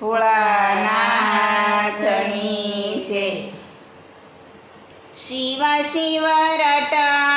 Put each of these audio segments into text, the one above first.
ભોળાનાથની છે. Shiv Shiv રટાણા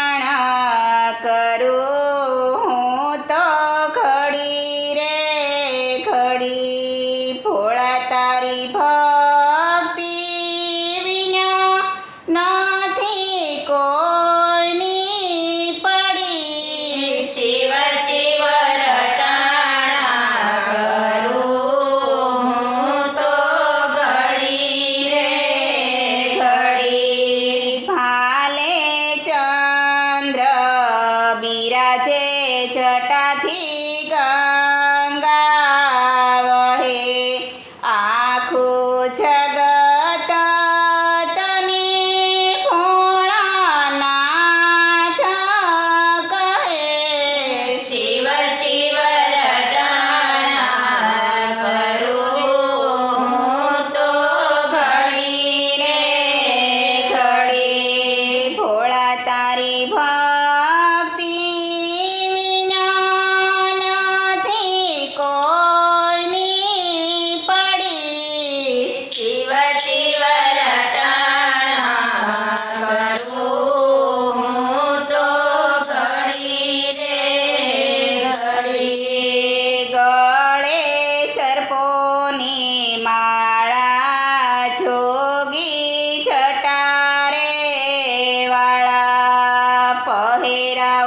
हरिभा ahead. Uh,